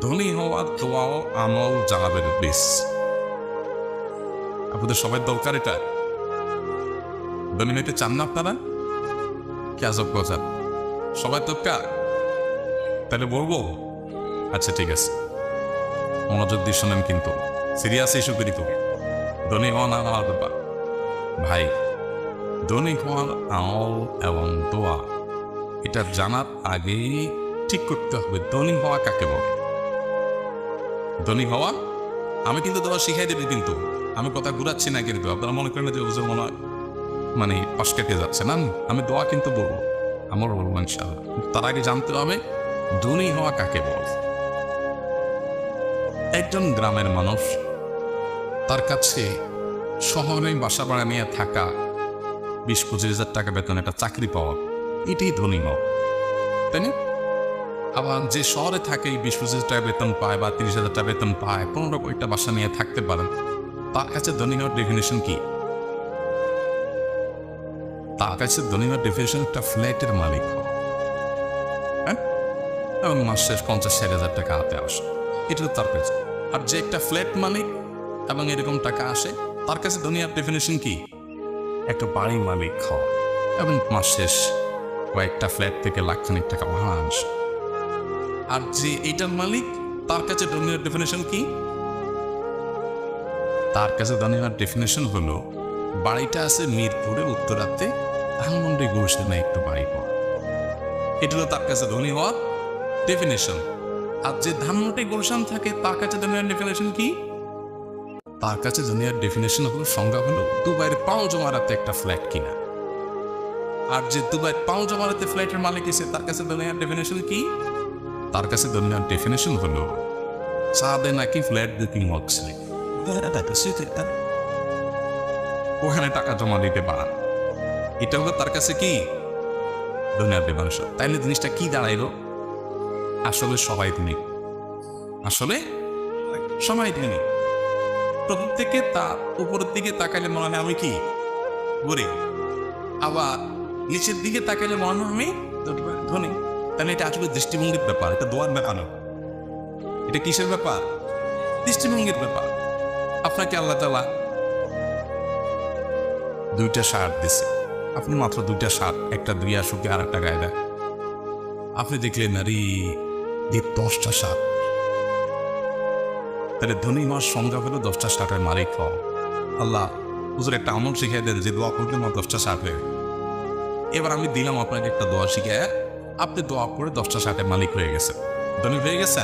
ধনী হওয়ার দোয়াও আমল জানাবেন প্লিজ আপনাদের সবাই দরকার এটা? ধনী হইতে চান না আপনারা? কি আজব কথা। সবাই দরকার? তাহলে বলব? আচ্ছা ঠিক আছে। মনোযোগ দিয়ে শোনেন কিন্তু। সিরিয়াস ইস্যু করি তো। ধনী হওয়া না হওয়ার ব্যাপার। ভাই, ধনী হওয়ার আমল এবং দোয়া, এটা জানার আগেই ঠিক করতে হবে। ধনী হওয়া কাকে বলে? ধনী হওয়া? আমি কিন্তু দোয়া শিখাই দেবে কিন্তু। আমি কথা ঘুরাচ্ছি না কিন্তু। আপনারা মনে করেন যে ওজন মনে মানে পাশ কেটে যাচ্ছে। না আমি দোয়া কিন্তু বলব। আমার বলব ইনশাআল্লাহ। কিন্তু তার আগে জানতে হবে, ধনী হওয়া কাকে বলে? একজন গ্রামের মানুষ তার কাছে শহরে বাসা ভাড়া নিয়ে থাকা বিশ পঁচিশ হাজার টাকা বেতন একটা চাকরি পাওয়া, এটাই ধনী হওয়া। তাই না? আবার যে শহরে থাকে এই বিশ পঁচিশ টাকা বেতন পায় বা তিরিশ হাজার টাকা বেতন পায়, পনেরো কয়েকটা বাসা নিয়ে থাকতে পারেন। তার কাছে ধনী হওয়ার ডেফিনেশন কি? তার কাছে ধনী হওয়ার ডেফিনেশন একটা ফ্ল্যাটের মালিক। হ্যাঁ? এবং মাস শেষ পঞ্চাশ ষাট হাজার টাকা হাতে আসে। এটা তার কাছে। আর যে একটা ফ্ল্যাট মালিক এবং এরকম টাকা আসে, তার কাছে দুনিয়ার ডেফিনেশন কি? একটা বাড়ি মালিক হওয়া। এবং মাস শেষ কয়েকটা ফ্ল্যাট থেকে লাখখানিক টাকা ভাড়া আসে। আর যে এইটার মালিক, তার কাছে দুনিয়ার ডেফিনেশন কি? তার কাছে দুনিয়ার ডেফিনেশন হলো, বাড়িটা আছে মিরপুরে উত্তরাতে, ধানমন্ডি গুলশানে একটু বাড়ি পাওয়া এটা হলো তার কাছে ধনী হওয়ার ডেফিনেশন আর যে ধানমন্ডি গুলশান থাকে, তার কাছে দুনিয়ার ডেফিনেশন কি? তার কাছে দুনিয়ার ডেফিনেশন হলো, সংজ্ঞা হলো, দুবাইয়ের পাও জমারাতে একটা ফ্ল্যাট কিনা। আর যে দুবাইয়ের পাও জমারাতে ফ্ল্যাটের মালিক এসে, তার কাছে দুনিয়ার ডেফিনেশন কি? তার কাছে দুনিয়ার ডেফিনেশন হলো, সাদে নাকি ফ্ল্যাট বুকিং হচ্ছে ওখানে টাকা জমা দিতে পারা। এটা হলো তার কাছে কি? দুনিয়ার ডেফিনেশন তাইলে জিনিসটা কি দাঁড়াইলো? আসলে সবাই তিনি আসলে সবাই তিনি প্রত্যেকে তার উপরের দিকে তাকাইলে মনে হয় আমি কি? গরিব। আবার নিচের দিকে তাকাইলে মনে হয় আমি তাহলে এটা আসলে দৃষ্টিভঙ্গির ব্যাপার, এটা দোয়ার ব্যাপার না। এটা কিসের ব্যাপার? দৃষ্টিভঙ্গির ব্যাপার। আপনাকে আল্লাহ তালা দুইটা শার্ট দিছে। আপনি মাত্র দুইটা শার্ট, একটা দুই আসুকে আর একটা গায়ে দেয় আপনি দেখলেন, আরে এই দশটা শার্ট। তাহলে ধনী মাস সংজ্ঞা হলো দশটা শার্টের মালিক হওয়া। আল্লাহ, হুজুর, একটা আমল শিখিয়ে দেন যে দোয়া করলে আমার দশটা শার্ট হয়ে এবার আমি দিলাম আপনাকে একটা দোয়া শিখে আপনি দোয়া করে দশটা সাথে মালিক হয়ে গেছে ধনী হয়ে গেছে